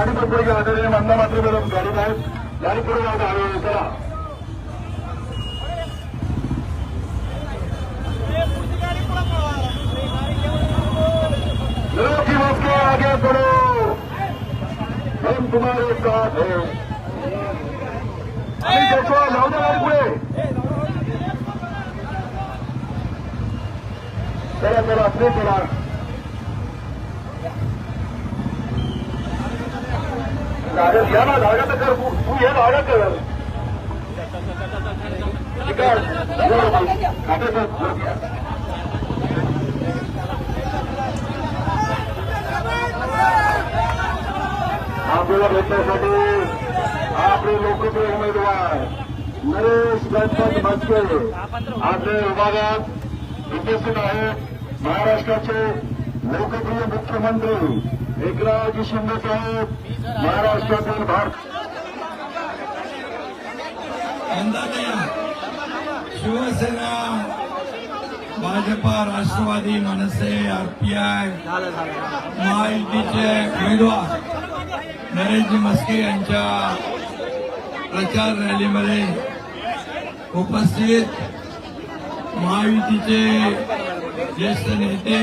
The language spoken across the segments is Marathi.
गाडी पण आदरणीय गेला मंदा मात्र बरं गाडी नाही गाडी पुढे जाऊ हळूहळू चला लोग की के आगे बढ़ो हम तुम्हारे साथ हैं आणि गाडी पुढे चला चला प्लीज चला जागा घ्या ना जागा कर तू ये जागा कर. आपल्याला भेटण्यासाठी आपले लोकप्रिय उमेदवार नरेश गणपत भाजपे आपल्या विभागात उपस्थित आहेत महाराष्ट्राचे लोकप्रिय मुख्यमंत्री एकनाथजी शिंदे साहेब महाराष्ट्रातील भारत शिवसेना भाजपा राष्ट्रवादी मनसे आरपीआय महायुतीचे उमेदवार नरेशजी मस्के यांच्या प्रचार रॅलीमध्ये उपस्थित महायुतीचे ज्येष्ठ नेते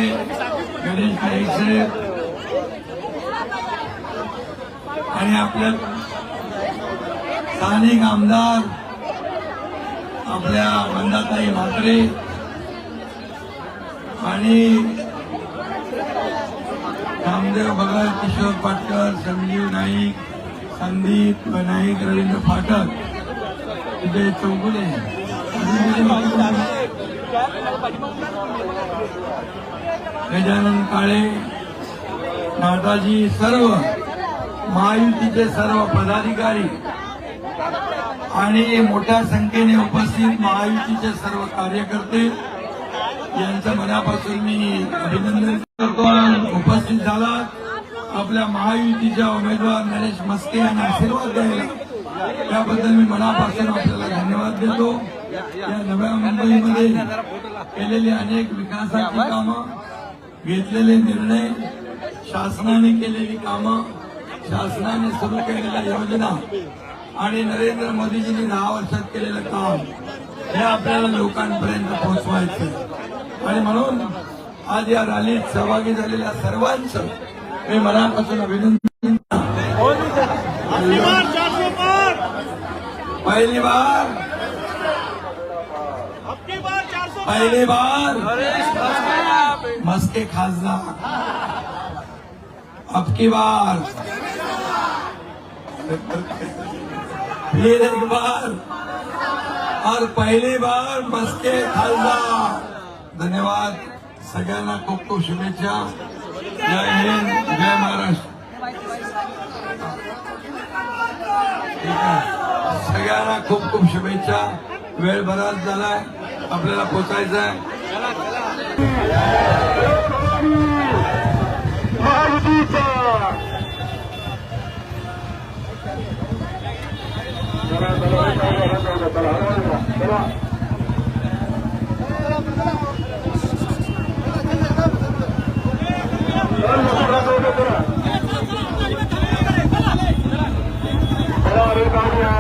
गणेश नाईक साहेब आणि आपल्या स्थानिक आमदार आपल्या मंदाताई म्हात्रे आणि रामदेव भगत किशोर पाटकर संजीव नाईक संदीप नाईक रवींद्र फाटक विजय चौगुले. गजानन काळे नाटाजी सर्व महायुतीचे सर्व पदाधिकारी आणि मोठ्या संख्येने उपस्थित महायुतीचे सर्व कार्यकर्ते यांचं मनापासून मी अभिनंदन करतो उपस्थित झाला आपल्या महायुतीच्या उमेदवार नरेश मस्के यांना आशीर्वाद द्यायला. त्याबद्दल मी मनापासून आपल्याला धन्यवाद देतो. या नव्या मुंबईमध्ये केलेली अनेक विकासाची कामं घेतलेले निर्णय शासनाने केलेली कामं शासनाने सुरू केलेल्या योजना आणि नरेंद्र मोदीजींनी दहा वर्षात केलेलं काम हे आपल्याला लोकांपर्यंत पोहोचवायचं आणि म्हणून आज या रॅलीत सहभागी झालेल्या सर्वांचं मी मनापासून अभिनंदन पहिली बार पहिली बार। मस्के खासदार अब की बार। फिर एक बार। और पहली बार मस्के खासदार धन्यवाद सगळ्यांना खूप खूप शुभेच्छा। जय हिंद जय महाराष्ट्र। सगळ्यांना खूप खूप शुभेच्छा. वेळ बराच झालाय. आपल्याला पोचायचं आहे Thank you.